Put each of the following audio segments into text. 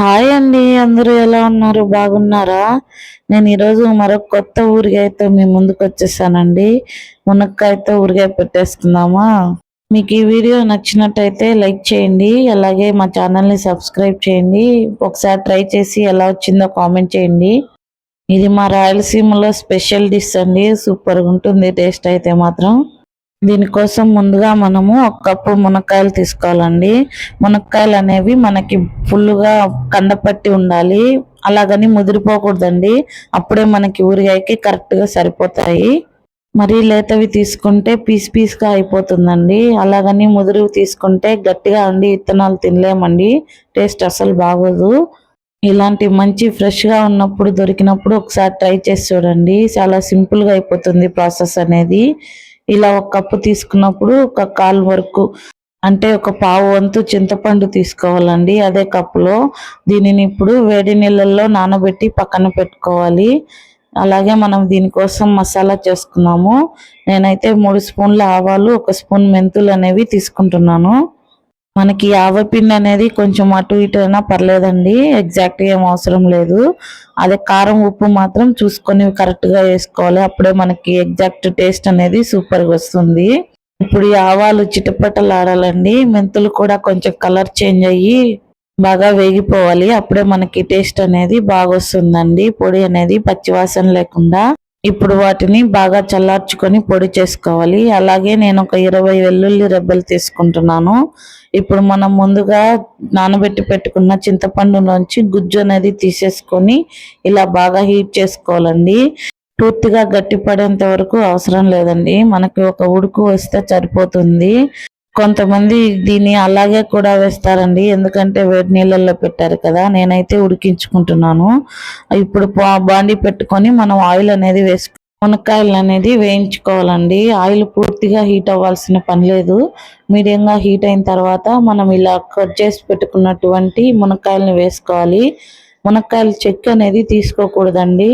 Hi అండి అందరూ ఎలా ఉన్నారు? బాగున్నారా? నేను ఈరోజు మరొక కొత్త ఊరిగాయతో మీ ముందుకు వచ్చేసానండి. మునక్కాయతో ఊరిగాయ పెట్టేసుకుందామా? మీకు ఈ వీడియో నచ్చినట్టయితే లైక్ చేయండి అలాగే మా ఛానల్ని సబ్స్క్రైబ్ చేయండి ఒకసారి ట్రై చేసి ఎలా వచ్చిందో కామెంట్ చేయండి. ఇది మా రాయలసీమలో స్పెషల్ డిష్ అండి సూపర్గా ఉంటుంది టేస్ట్ అయితే మాత్రం. దీనికోసం ముందుగా మనము ఒక కప్పు మునక్కాయలు తీసుకోవాలండి. మునక్కాయలు అనేవి మనకి ఫుల్గా కందపట్టి ఉండాలి. అలాగని ముదిరిపోకూడదండి. అప్పుడే మనకి ఊరిగాయకి కరెక్ట్గా సరిపోతాయి. మరి లేతవి తీసుకుంటే పీస్ పీస్గా అయిపోతుందండి. అలాగని ముదురు తీసుకుంటే గట్టిగా ఉండి విత్తనాలు తినలేమండి. టేస్ట్ అసలు బాగోదు. ఇలాంటి మంచి ఫ్రెష్గా ఉన్నప్పుడు దొరికినప్పుడు ఒకసారి ట్రై చేసి చూడండి. చాలా సింపుల్గా అయిపోతుంది ప్రాసెస్ అనేది. ఇలా ఒక కప్పు తీసుకున్నప్పుడు ఒక కాలు వరకు అంటే ఒక పావు వంతు చింతపండు తీసుకోవాలండి. అదే కప్పులో దీనిని ఇప్పుడు వేడి నీళ్ళల్లో నానబెట్టి పక్కన పెట్టుకోవాలి. అలాగే మనం దీనికోసం మసాలా చేసుకున్నాము. నేనైతే మూడు స్పూన్ల ఆవాలు ఒక స్పూన్ మెంతులు అనేవి తీసుకుంటున్నాను. మనకి ఆవపిండి అనేది కొంచెం అటు ఇటు అయినా పర్లేదండి. ఎగ్జాక్ట్ ఏం అవసరం లేదు. అదే కారం ఉప్పు మాత్రం చూసుకొని కరెక్ట్గా వేసుకోవాలి. అప్పుడే మనకి ఎగ్జాక్ట్ టేస్ట్ అనేది సూపర్గా వస్తుంది. ఇప్పుడు ఈ ఆవాలు చిటపటలు మెంతులు కూడా కొంచెం కలర్ చేంజ్ అయ్యి బాగా వేగిపోవాలి. అప్పుడే మనకి టేస్ట్ అనేది బాగా వస్తుందండి. పొడి అనేది పచ్చివాసన లేకుండా. ఇప్పుడు వాటిని బాగా చల్లార్చుకొని పొడి చేసుకోవాలి. అలాగే నేను ఒక ఇరవై వెల్లుల్లి రెబ్బలు తీసుకుంటున్నాను. ఇప్పుడు మనం ముందుగా నానబెట్టి పెట్టుకున్న చింతపండు నుంచి గుజ్జు అనేది తీసేసుకొని ఇలా బాగా హీట్ చేసుకోవాలండి. పూర్తిగా గట్టిపడేంత వరకు అవసరం లేదండి. మనకి ఒక ఉడుకు వస్తే సరిపోతుంది. కొంతమంది దీన్ని అలాగే కూడా వేస్తారండి. ఎందుకంటే వేడి నీళ్ళల్లో పెట్టారు కదా నేనైతే ఉడికించుకుంటున్నాను. ఇప్పుడు బాండి పెట్టుకొని మనం ఆయిల్ అనేది వేసుకు మునక్కాయలు అనేది వేయించుకోవాలండి. ఆయిల్ పూర్తిగా హీట్ అవ్వాల్సిన పని లేదు. మీడియంగా హీట్ అయిన తర్వాత మనం ఇలా కట్ చేసి పెట్టుకున్నటువంటి మునక్కాయలని వేసుకోవాలి. మునక్కాయలు చెక్క అనేది తీసుకోకూడదండి.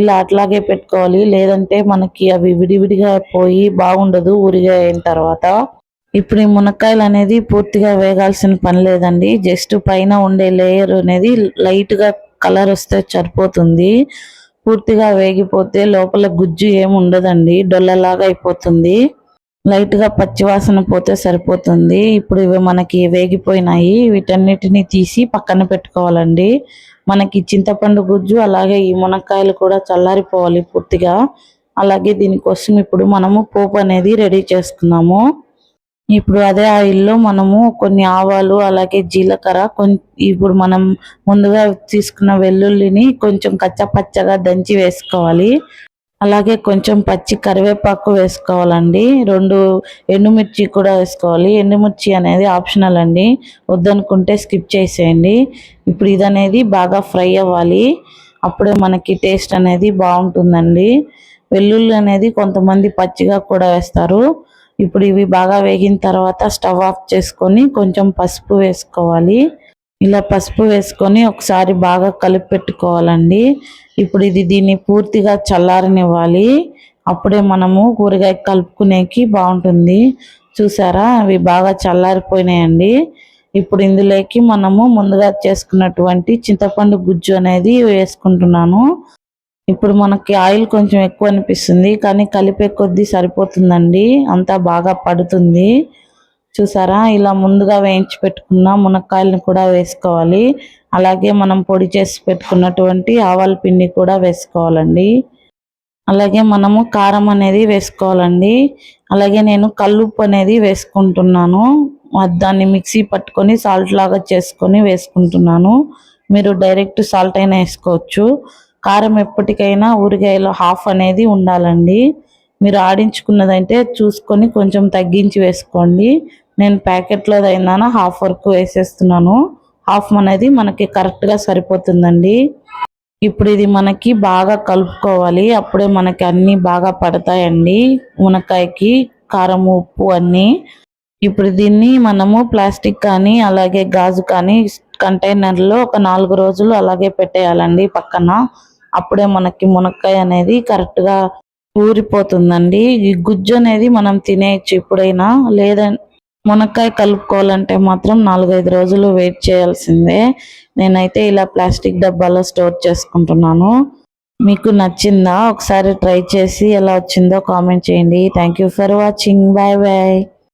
ఇలా అట్లాగే పెట్టుకోవాలి. లేదంటే మనకి అవి విడివిడిగా పోయి బాగుండదు ఊరిగా అయిన తర్వాత. ఇప్పుడు ఈ మునక్కాయలు అనేది పూర్తిగా వేగాల్సిన పని లేదండి. జస్ట్ పైన ఉండే లేయర్ అనేది లైట్గా కలర్ వస్తే సరిపోతుంది. పూర్తిగా వేగిపోతే లోపల గుజ్జు ఏమి ఉండదండి. డొల్లలాగా అయిపోతుంది. లైట్గా పచ్చివాసన పోతే సరిపోతుంది. ఇప్పుడు ఇవి మనకి వేగిపోయినాయి. వీటన్నిటిని తీసి పక్కన పెట్టుకోవాలండి. మనకి చింతపండు గుజ్జు అలాగే ఈ మునక్కాయలు కూడా చల్లారిపోవాలి పూర్తిగా. అలాగే దీనికోసం ఇప్పుడు మనము పోపు అనేది రెడీ చేసుకున్నాము. ఇప్పుడు అదే ఆయిల్లో మనము కొన్ని ఆవాలు అలాగే జీలకర్ర ఇప్పుడు మనం ముందుగా తీసుకున్న వెల్లుల్లిని కొంచెం కచ్చపచ్చగా దంచి వేసుకోవాలి. అలాగే కొంచెం పచ్చి కరివేపాకు వేసుకోవాలండి. రెండు ఎండుమిర్చి కూడా వేసుకోవాలి. ఎండుమిర్చి అనేది ఆప్షనల్ అండి. వద్దనుకుంటే స్కిప్ చేసేయండి. ఇప్పుడు ఇది అనేది బాగా ఫ్రై అవ్వాలి. అప్పుడే మనకి టేస్ట్ అనేది బాగుంటుందండి. వెల్లుల్లి అనేది కొంతమంది పచ్చిగా కూడా వేస్తారు. ఇప్పుడు ఇవి బాగా వేగిన తర్వాత స్టవ్ ఆఫ్ చేసుకొని కొంచెం పసుపు వేసుకోవాలి. ఇలా పసుపు వేసుకొని ఒకసారి బాగా కలిపి పెట్టుకోవాలండి. ఇప్పుడు ఇది దీన్ని పూర్తిగా చల్లారనివ్వాలి. అప్పుడే మనము కూరగాయ కలుపుకునేకి బాగుంటుంది. చూసారా? అవి బాగా చల్లారిపోయినాయండి. ఇప్పుడు ఇందులోకి మనము ముందుగా చేసుకున్నటువంటి చింతపండు గుజ్జు అనేది వేసుకుంటున్నాను. ఇప్పుడు మనకి ఆయిల్ కొంచెం ఎక్కువ అనిపిస్తుంది కానీ కలిపే కొద్దీ సరిపోతుందండి. అంతా బాగా పడుతుంది. చూసారా? ఇలా ముందుగా వేయించి పెట్టుకున్న మునక్కాయలను కూడా వేసుకోవాలి. అలాగే మనం పొడి చేసి పెట్టుకున్నటువంటి ఆవాల పిండి కూడా వేసుకోవాలండి. అలాగే మనము కారం అనేది వేసుకోవాలండి. అలాగే నేను కల్లుప్పు అనేది వేసుకుంటున్నాను. దాన్ని మిక్సీ పట్టుకొని సాల్ట్ లాగా చేసుకొని వేసుకుంటున్నాను. మీరు డైరెక్ట్ సాల్ట్ అయినా వేసుకోవచ్చు. కారం ఎప్పటికైనా ఊరిగాయలో హాఫ్ అనేది ఉండాలండి. మీరు ఆడించుకున్నదంటే చూసుకొని కొంచెం తగ్గించి వేసుకోండి. నేను ప్యాకెట్లో అయినా హాఫ్ వరకు వేసేస్తున్నాను. హాఫ్ అనేది మనకి కరెక్ట్గా సరిపోతుందండి. ఇప్పుడు ఇది మనకి బాగా కలుపుకోవాలి. అప్పుడే మనకి అన్నీ బాగా పడతాయండి. మునక్కాయకి కారం ఉప్పు అన్నీ. ఇప్పుడు దీన్ని మనము ప్లాస్టిక్ కానీ అలాగే గాజు కానీ కంటైనర్లో ఒక నాలుగు రోజులు అలాగే పెట్టేయాలండి పక్కన. అప్పుడే మనకి మునక్కాయ అనేది కరెక్ట్గా ఊరిపోతుందండి. ఈ గుజ్జు అనేది మనం తినేయచ్చు ఎప్పుడైనా. లేదా మునక్కాయ కలుపుకోవాలంటే మాత్రం నాలుగైదు రోజులు వెయిట్ చేయాల్సిందే. నేనైతే ఇలా ప్లాస్టిక్ డబ్బాలో స్టోర్ చేసుకుంటున్నాను. మీకు నచ్చిందా? ఒకసారి ట్రై చేసి ఎలా వచ్చిందో కామెంట్ చేయండి. Thank you for watching bye bye